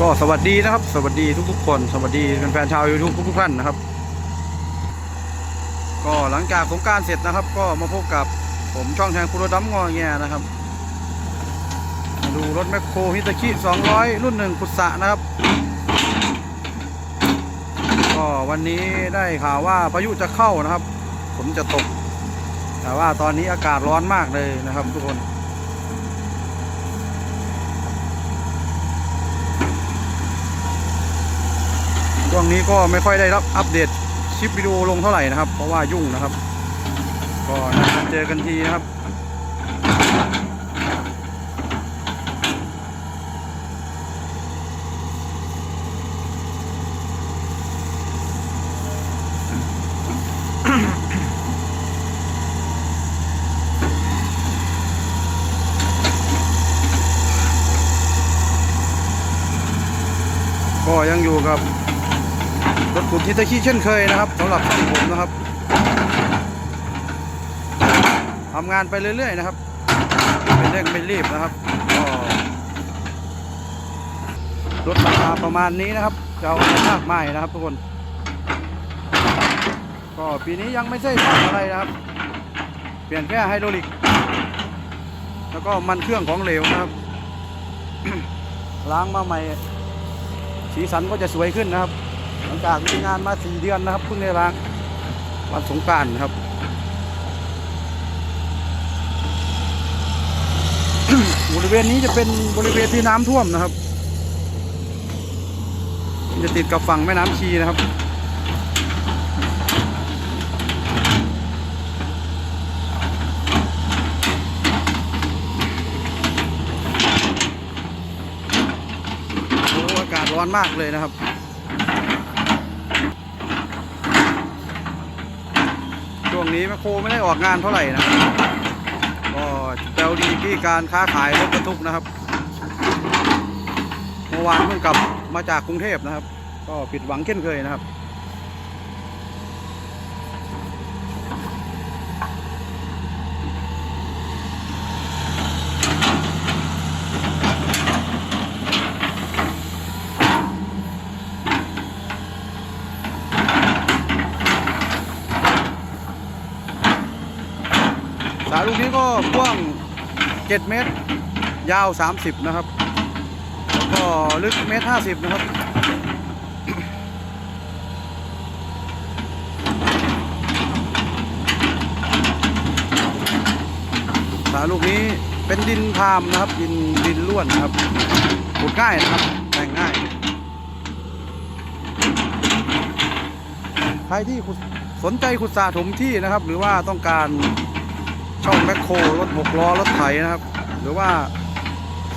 ก็สวัสดีนะครับ สวัสดีทุกๆคน สวัสดีแฟนๆชาวยูทูบทุกๆท่านนะครับ ก็หลังจากสงการเสร็จนะครับ ก็มาพบกับผมช่องแทงคุโรดัมงอแงนะครับมาดูรถแมคโครฮิตาชิ200 รุ่นหนึ่งกุศะนะครับ ก็วันนี้ได้ข่าวว่าพายุจะเข้านะครับฝนจะตก แต่ว่าตอนนี้อากาศร้อนมากเลยนะครับทุกคน ช่วงนี้ก็ไม่ค่อยได้รับอัปเดตคลิปวิดีโอลงเท่าไหร่นะครับ เพราะว่ายุ่งนะครับ ก็นานเจอกันทีนะครับก็ยังอยู่กับ รถขุดทิตาชิเช่นเคยนะครับสำหรับช่างผมนะครับทำงานไปเรื่อยๆนะครับไม่เร่งไม่รีบนะครับก็รถราคาประมาณนี้นะครับจะเอาอะไรมากมายนะครับทุกคน ก็ปีนี้ยังไม่ใช่ทำอะไรนะครับ เปลี่ยนแค่ไฮดรอลิก แล้วก็มันเครื่องของเหลวนะครับ ล้างมาใหม่ สีสันก็จะสวยขึ้นนะครับ งจากมีงานมาสี่เดือนนะครับเพิ่งได้ล้างวันสงการครับ บริเวณนี้จะเป็นบริเวณที่น้ำท่วมนะครับ จะติดกับฝั่งแม่น้ำชีนะครับโอ้อากาศร้อนมากเลยนะครับ วงนี้แมคโครไม่ได้ออกงานเท่าไหร่นะก็แปลดีที่การค้าขายรถบรรทุกนะครับเมื่อวานเพิ่งกลับมาจากกรุงเทพนะครับ ก็ผิดหวังเช่นเคยนะครับ สายลูกนี้ก็กว้าง 7 เมตร ยาว 30 นะครับแล้วก็ลึกเมตร 50 นะครับสาลูกนี้เป็นดินพามนะครับ ดินดินล้วนนะครับขุดง่ายนะครับแต่งง่าย ใครที่สนใจขุดสาถมที่นะครับ หรือว่าต้องการ ช่องแมคโครรถหกล้อรถไถนะครับ หรือว่า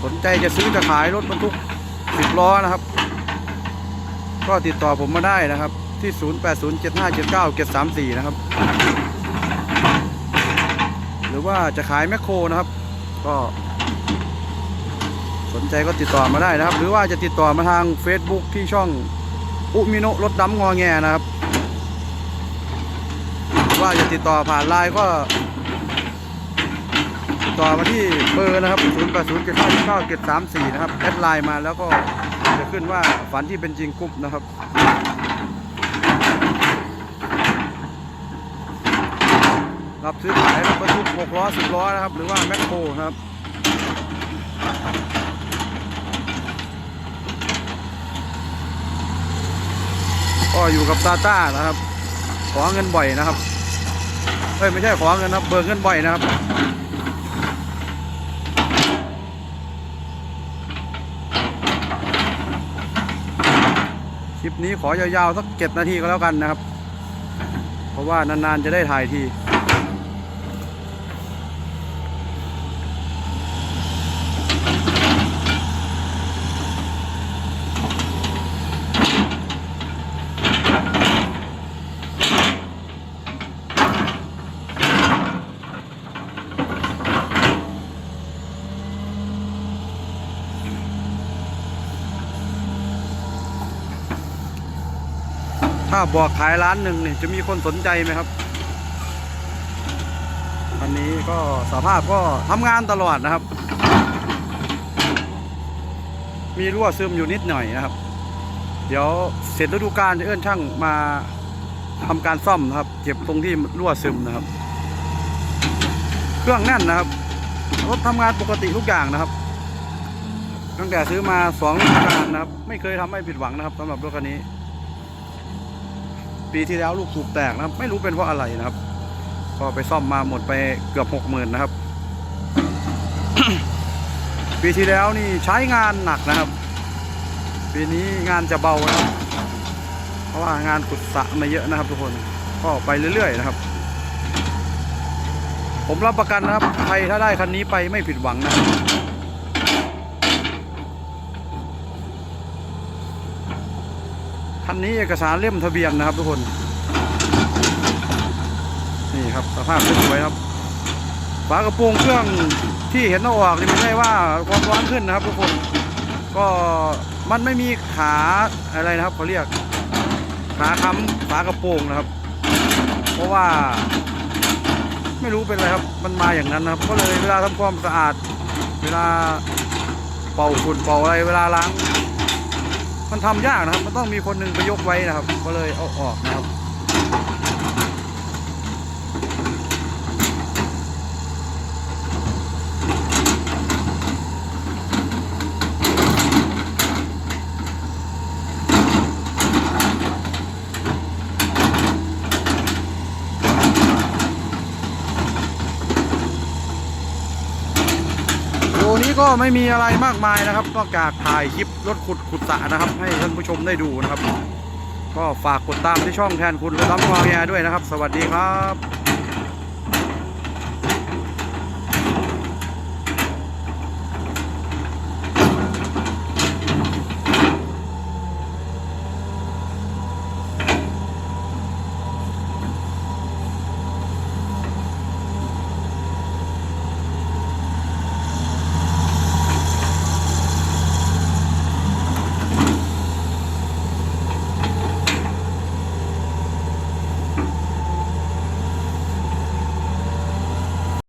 สนใจจะซื้อจะขายรถบรรทุกสิบล้อนะครับ ก็ติดต่อผมมาได้นะครับ ที่ 0807579734 นะครับ หรือว่าจะขายแมคโครนะครับ ก็ สนใจก็ติดต่อมาได้นะครับ หรือว่าจะติดต่อมาทาง Facebook ที่ช่องอุมิโนรถดำงอแงนะครับ ว่าจะติดต่อผ่านไลน์ก็ ต่อมาที่เบอร์นะครับ0 8 0 7 5 9 7 3 4 นะครับ แอดไลน์มาแล้วก็จะขึ้นว่าฝันที่เป็นจริงกรุ๊ปนะครับรับซื้อขายรถบรรทุก6ล้อ 10 ล้อนะครับ หรือว่าแมคโครนะครับก็อยู่กับตาต้านะครับ ขอเงินบ่อยนะครับเอ้ยไม่ใช่ขอเงินนะครับ เบิกเงินบ่อยนะครับ ลิปนี้ขอยาวๆสักเจ็ดนาทีก็แล้วกันนะครับ เพราะว่านานๆจะได้ถ่ายที ถ้าบอกขายร้านหนึ่งเนี่ยจะมีคนสนใจไหมครับ อันนี้ก็สภาพก็ทำงานตลอดนะครับ มีรั่วซึมอยู่นิดหน่อยนะครับ เดี๋ยวเสร็จฤดูกาลจะเอื้อนช่างมาทำการซ่อมนะครับ เก็บตรงที่รั่วซึมนะครับ เครื่องแน่นนะครับรถทำงานปกติทุกอย่างนะครับ ตั้งแต่ซื้อมาสองฤดูกาลนะครับ ไม่เคยทำให้ผิดหวังนะครับสำหรับรถคันนี้ ปีที่แล้วลูกสูบแตกนะครับ ไม่รู้เป็นเพราะอะไรนะครับ ก็ไปซ่อมมาหมดไปเกือบหกหมื่นนะครับ ปีที่แล้วนี่ใช้งานหนักนะครับ ปีนี้งานจะเบานะเพราะว่างานขุดสะมาเยอะนะครับ ทุกคนก็ไปเรื่อยๆนะครับ ผมรับประกันนะครับ ใครถ้าได้คันนี้ไปไม่ผิดหวังนะครับ คันนี้เอกสารเล่มทะเบียนนะครับทุกคน นี่ครับสภาพสวยครับฝากระโปรงเครื่องที่เห็นอาออกนี่ไม่ใช่ว่าความร้อนขึ้นนะครับ ทุกคน ก็มันไม่มีขาอะไรนะครับเขาเรียกขาค้ำฝากระโปรงนะครับ เพราะว่า ไม่รู้เป็นอะไรครับ มันมาอย่างนั้นนะครับ ก็เลยเวลาทำความสะอาด เวลาเป่าฝุ่นเป่าอะไรเวลาล้าง มันทำยากนะครับ มันต้องมีคนหนึ่งไปยกไว้นะครับ ก็เลยเอาออกนะครับ โลนี้ ก็ไม่มีอะไรมากมายนะครับนอกจากถ่ายคลิปรถขุดขุดสะนะครับ ให้ท่านผู้ชมได้ดูนะครับ ก็ฝากกดตามที่ช่องแทนคุณและรับฟังแยด้วยนะครับ สวัสดีครับ